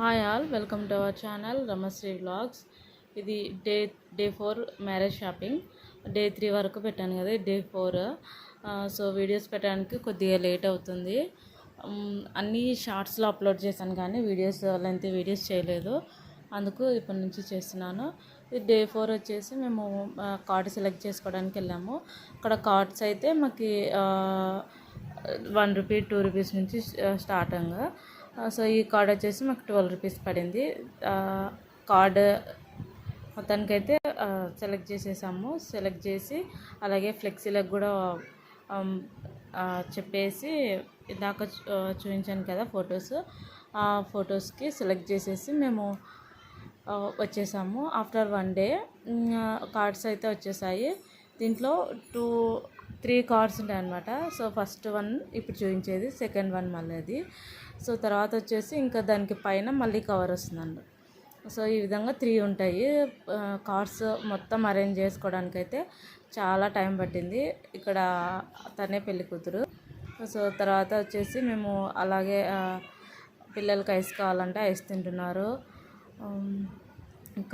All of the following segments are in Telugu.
Hi all welcome to our channel Ramasri vlogs ఇది day day four marriage shopping day three వరకు పెట్టాను కదా డే ఫోర్ సో వీడియోస్ పెట్టడానికి కొద్దిగా లేట్ అవుతుంది. అన్నీ షార్ట్స్లో అప్లోడ్ చేశాను కానీ వీడియోస్ లెంత్ వీడియోస్ చేయలేదు. అందుకు ఇప్పటి నుంచి చేస్తున్నాను. ఇది డే ఫోర్ వచ్చేసి మేము కార్డ్ సెలెక్ట్ చేసుకోవడానికి వెళ్ళాము. అక్కడ కార్డ్స్ అయితే మాకు వన్ రూపీ టూ రూపీస్ నుంచి స్టార్టింగ్ సో ఈ కార్డ్ వచ్చేసి మాకు ట్వెల్వ్ రూపీస్ పడింది. కార్డ్ మొత్తానికైతే సెలెక్ట్ చేసేసాము. సెలెక్ట్ చేసి అలాగే ఫ్లెక్సీలకు కూడా చెప్పేసి ఇందాక చూపించాను కదా ఫొటోస్. ఆ ఫొటోస్కి సెలెక్ట్ చేసేసి మేము వచ్చేసాము. ఆఫ్టర్ వన్ డే కార్డ్స్ అయితే వచ్చేసాయి. దీంట్లో టూ త్రీ కార్డ్స్ ఉంటాయి అనమాట సో ఫస్ట్ వన్ ఇప్పుడు చూపించేది సెకండ్ వన్ మళ్ళీ అది. సో తర్వాత వచ్చేసి ఇంకా దానికి పైన మళ్ళీ కవర్ వస్తుందండి. సో ఈ విధంగా త్రీ ఉంటాయి. కార్డ్స్ మొత్తం అరేంజ్ చేసుకోవడానికైతే చాలా టైం పట్టింది. ఇక్కడ తనే పెళ్ళి కూతురు. సో తర్వాత వచ్చేసి మేము అలాగే పిల్లలకి ఐస్ కావాలంటే ఐస్ తింటున్నారు.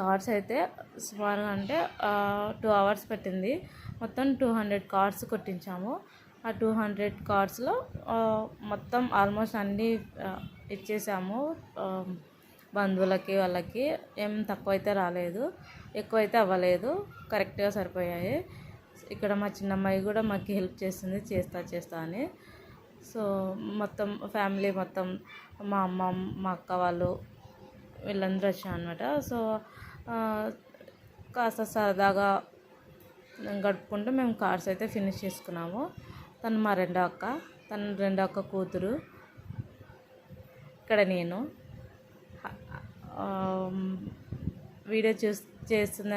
కార్స్ అయితే సుమారుగా అంటే టూ అవర్స్ పెట్టింది. మొత్తం టూ హండ్రెడ్ కార్స్ కొట్టించాము. ఆ టూ హండ్రెడ్ కార్స్లో మొత్తం ఆల్మోస్ట్ అన్నీ ఇచ్చేసాము బంధువులకి వాళ్ళకి. ఏం తక్కువ అయితే రాలేదు. ఎక్కువ అయితే అవ్వలేదు. కరెక్ట్గా సరిపోయాయి. ఇక్కడ మా చిన్నమ్మాయి కూడా మాకు హెల్ప్ చేస్తుంది. చేస్తా చేస్తా అని. సో మొత్తం ఫ్యామిలీ మొత్తం మా అమ్మ మా అక్క వాళ్ళు వీళ్ళందరూ వచ్చాం అనమాట సో కాస్త సరదాగా గడుపుకుంటూ మేము కార్స్ అయితే ఫినిష్ చేసుకున్నాము. తను మా రెండో అక్క తన రెండో అక్క కూతురు. ఇక్కడ నేను. వీడియో చూస్ చేస్తున్న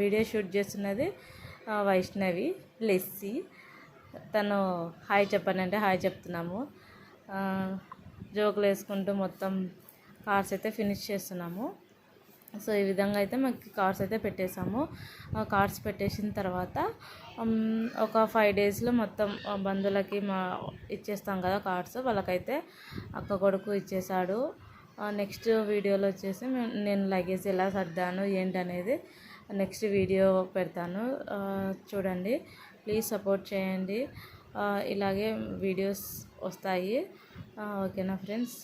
వీడియో షూట్ చేస్తున్నది వైష్ణవి లెస్సి. తను హాయ్ చెప్పానంటే హాయ్ చెప్తున్నాము. జోకులు వేసుకుంటూ మొత్తం కార్స్ అయితే ఫినిష్ చేస్తున్నాము. సో ఈ విధంగా అయితే మాకు కార్స్ అయితే పెట్టేసాము ఆ పెట్టేసిన తర్వాత ఒక ఫైవ్ డేస్లో మొత్తం బంధువులకి మా ఇచ్చేస్తాం కదా కార్డ్స్ వాళ్ళకైతే అక్క కొడుకు ఇచ్చేసాడు నెక్స్ట్ వీడియోలో వచ్చేసి నేను లగేజ్ ఎలా సర్దాను ఏంటనేది నెక్స్ట్ వీడియో పెడతాను. చూడండి. ప్లీజ్ సపోర్ట్ చేయండి. ఇలాగే వీడియోస్ వస్తాయి. ఓకేనా ఫ్రెండ్స్?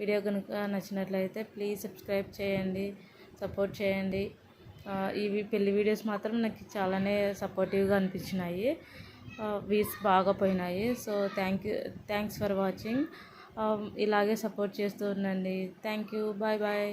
వీడియో కనుక నచ్చినట్లయితే ప్లీజ్ సబ్స్క్రైబ్ చేయండి సపోర్ట్ చేయండి. ఇవి పెళ్ళి వీడియోస్ మాత్రం నాకు చాలానే సపోర్టివ్గా అనిపించినాయి. వ్యూస్ బాగా పోయినాయి. So thank you thanks for watching ఇలాగే సపోర్ట్ చేస్తూ ఉండండి. Thank you bye bye